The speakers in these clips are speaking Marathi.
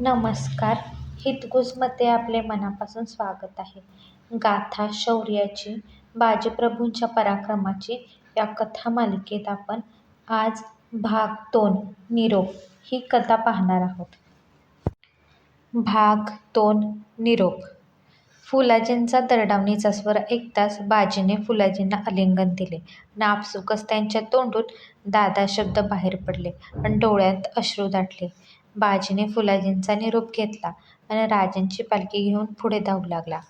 नमस्कार. हितगुजमध्ये आपले मनापासून स्वागत आहे. गाथा शौर्याची बाजीप्रभूंच्या पराक्रमाची या कथा मालिकेत आपण आज भाग दोन निरोप ही कथा पाहणार आहोत. भाग दोन निरोप. फुलाजींचा दरडावणीचा स्वर ऐकताच बाजीने फुलाजींना आलिंगन दिले. नापसुकच त्यांच्या तोंडून दादा शब्द बाहेर पडले आणि डोळ्यात अश्रू दाटले. बाजीने फुलाजींचा निरोप घेतला आणि राजांची पालखी घेऊन पुढे धावू लागला.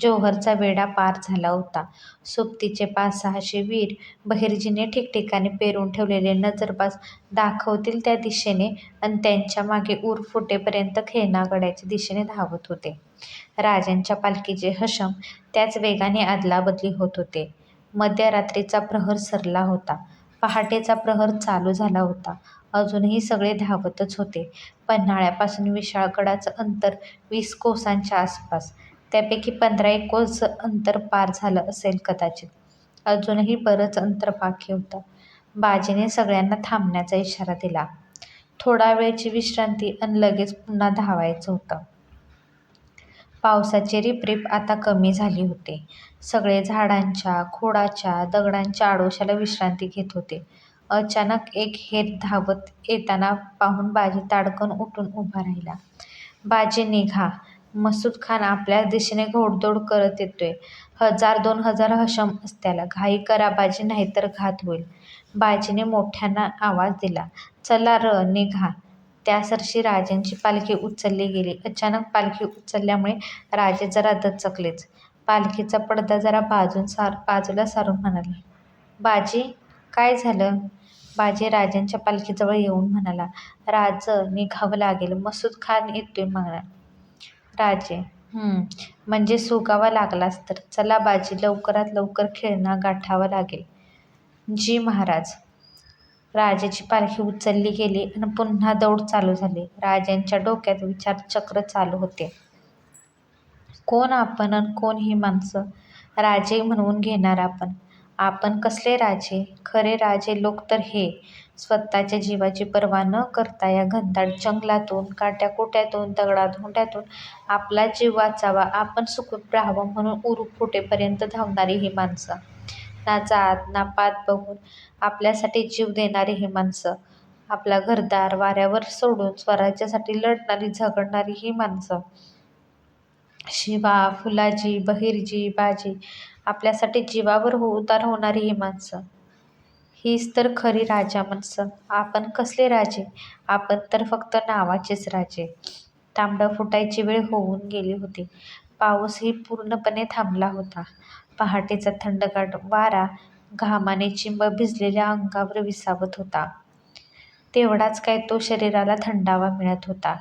जोहरचा वेढा पार झाला होता. सोबतीचे पाच सहाशे वीर बहिर्जीने ठिकठिकाणी पेरून ठेवलेले नजरबाज दाखवतील त्या दिशेने आणि त्यांच्या मागे ऊर फुटेपर्यंत खेळणागड्याच्या दिशेने धावत होते. राजांच्या पालखीचे हशम त्याच वेगाने अदलाबदली होत होते. मध्यरात्रीचा प्रहर सरला होता. पहाटेचा प्रहर चालू झाला होता. अजूनही सगळे धावतच होते. पन्हाळ्यापासून विशाळगडाचं अंतर वीस कोसांच्या आसपास. त्यापैकी पंधरा एक कोस अंतर पार झालं असेल कदाचित. अजूनही बरंच अंतर बाकी होतं. बाजीने सगळ्यांना थांबण्याचा इशारा दिला. थोडा वेळची विश्रांती आणि लगेच पुन्हा धावायचं होतं. पावसाची रिपरिप आता कमी झाली होते. सगळे झाडांच्या खोडाच्या दगडांच्या आडोशाला विश्रांती घेत होते. अचानक एक हेर धावत येताना पाहून बाजी ताडकन उठून उभा राहिला. बाजी निघा. मसूद खान आपल्या दिशेने घोडदौड करत येतोय. हजार दोन हजार हशम असत्याला. घाई करा बाजी नाहीतर घात होईल. बाजीने मोठ्यानं आवाज दिला. चला र निघा. त्यासरशी राजांची पालखी उचलली गेली. अचानक पालखी उचलल्यामुळे राजे जरा दचकलेच. पालखीचा पडदा जरा बाजून सार बाजूला सारून म्हणाले बाजी काय झालं? बाजी राजांच्या पालखीजवळ येऊन म्हणाला राज निघावं लागेल. मसूद खान येतोय म्हणा राजे म्हणजे सुगावा लागलास तर? चला बाजी लवकरात लवकर खेळणा गाठावा लागेल. जी महाराज राजाची पालखी उचलली गेली आणि पुन्हा दौड चालू झाली. राजांच्या डोक्यात विचारचक्र चालू होते. कोण आपण आणि कोण ही माणसं? राजे म्हणवून घेणार आपण. आपण कसले राजे? खरे राजे लोक तर हे. स्वतःच्या जीवाची पर्वा न करता या घनदाट जंगलातून काट्याकुट्यातून दगडाधोंड्यातून आपला जीव वाचावा आपण सुखरूप राहावं म्हणून उरू फुटेपर्यंत धावणारी ही माणसं. ना जात ना पात बघून आपल्यासाठी जीव देणारी ही माणसं. आपला घरदार वाऱ्यावर सोडून स्वराज्यासाठी लढणारी झगडणारी ही माणसं. शिवा फुलाजी बहिरजी बाजी आपल्यासाठी जीवावर हो उतार होणारी ही माणसं. हीच तर खरी राजा माणसं. आपण कसले राजे? आपण तर फक्त नावाचेच राजे. तांबडं फुटायची वेळ होऊन गेली होती. पाऊसही पूर्णपणे थांबला होता. पहाटेचा थंडगार वारा घामाने चिंब भिजलेल्या अंगावर विसावत होता. तेवढाच काय तो शरीराला थंडावा मिळत होता.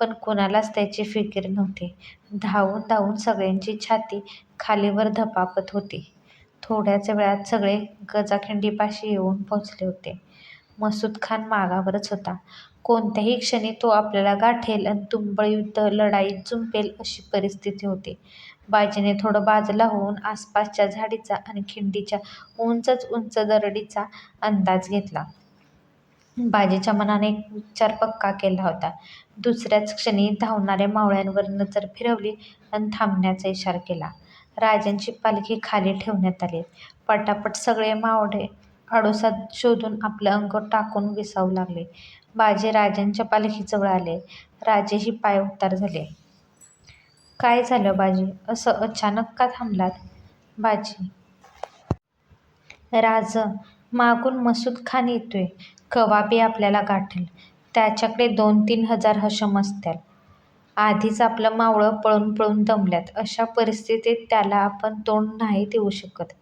पण कुणालाच त्याची फिकीर नव्हती. धावून धावून सगळ्यांची छाती खालीवर धपापत होती. थोड्याच वेळात सगळे गजाखिंडीपाशी येऊन पोचले होते. मसूद खान मागावरच होता. कोणत्याही क्षणी तो आपल्याला गाठेल आणि तुंबळ युद्ध लढाईत जुंपेल अशी परिस्थिती होती. बाजीने थोडं बाजूला होऊन आसपासच्या झाडीचा आणि खिंडीच्या उंचच उंच दरडीचा अंदाज घेतला. बाजीच्या मनाने एक विचार पक्का केला होता. दुसऱ्याच क्षणी धावणाऱ्या मावळ्यांवर नजर फिरवली आणि थांबण्याचा इशारा केला. राजांची पालखी खाली ठेवण्यात आली. पटापट सगळे मावळे आडोसा शोधून आपलं अंग टाकून विसावू लागले. बाजे राजांच्या पालखीजवळ आले. राजेही पाय उतार झाले. काय झालं बाजी? असं अचानक का थांबलात? बाजी राज मागून मसूद खान येतोय. कवाबी आपल्याला गाठेल. त्याच्याकडे दोन तीन हजार हशम असत्याल. आधीच आपलं मावळं पळून पळून दमल्यात. अशा परिस्थितीत त्याला आपण तोंड नाही देऊ शकत.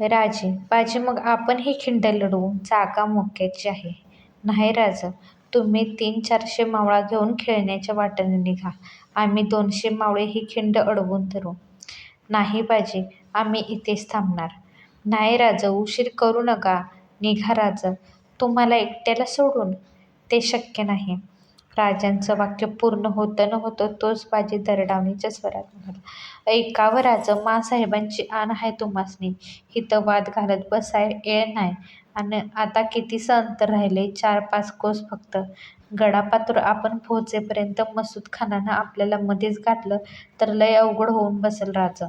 राजे बाजी मग आपण ही खिंड लढवू. जागा मोक्याची आहे. नाही राज तुम्ही तीन चारशे मावळा घेऊन खेळण्याच्या वाटेने निघा. आम्ही दोनशे मावळे ही खिंड अडवून धरू. नाही बाजी आम्ही इथेच थांबणार. नाही राज उशीर करू नका. निघा राज तुम्हाला एकट्याला सोडून. ते शक्य नाही. राजांचं वाक्य पूर्ण होतं न होतं तोच बाजी दरडावणीच्या स्वरात म्हणाला ऐकावं राज मासाहेबांची आण आहे तुम्हासनी हिथं वाद घालत बसाय येळ नाही आणि आता कितीसं अंतर राहिले चार पाच कोस फक्त गडापात्र आपण पोहोचेपर्यंत मसूद खानानं आपल्याला मध्येच गाठलं तर लय अवघड होऊन बसल राज.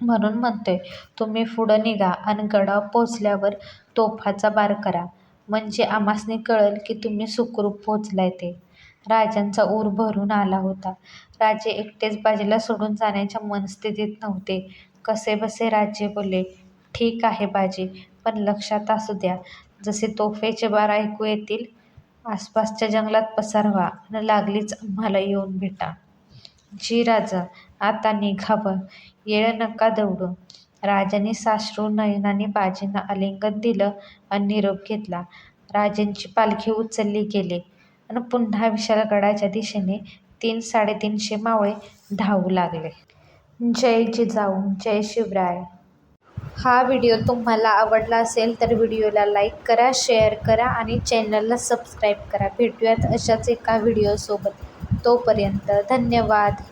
म्हणून म्हणतोय तुम्ही पुढं निघा आणि गडावर पोचल्यावर तोफाचा बार करा. म्हणजे आमासनी कळल की तुम्ही सुखरूप पोचलाय ते. राजांचा ऊर भरून आला होता. राजे एकटेच बाजीला सोडून जाण्याच्या मनस्थितीत नव्हते. कसेबसे राजे बोलले, ठीक आहे बाजी, पण लक्षात असू द्या, जसे तोफेचे बार ऐकू येतील, आसपासच्या जंगलात पसार व्हा अन लागलीच आम्हाला येऊन भेटा. जी राजा, आता निघावं, येळ नका दवडू. राजांनी साश्रू नयनांनी बाजींना आलिंगन दिलं अन निरोप घेतला. राजांची पालखी उचलली गेली आणि पुन्हा विशालगडाच्या दिशेने तीन साडेतीनशे मावळे धावू लागले. जय जिजाऊ, जय शिवराय. हा व्हिडिओ तुम्हाला आवडला असेल तर व्हिडिओला लाईक करा, शेअर करा आणि चॅनलला सबस्क्राईब करा. भेटूयात अशाच एका व्हिडिओसोबत. तोपर्यंत धन्यवाद.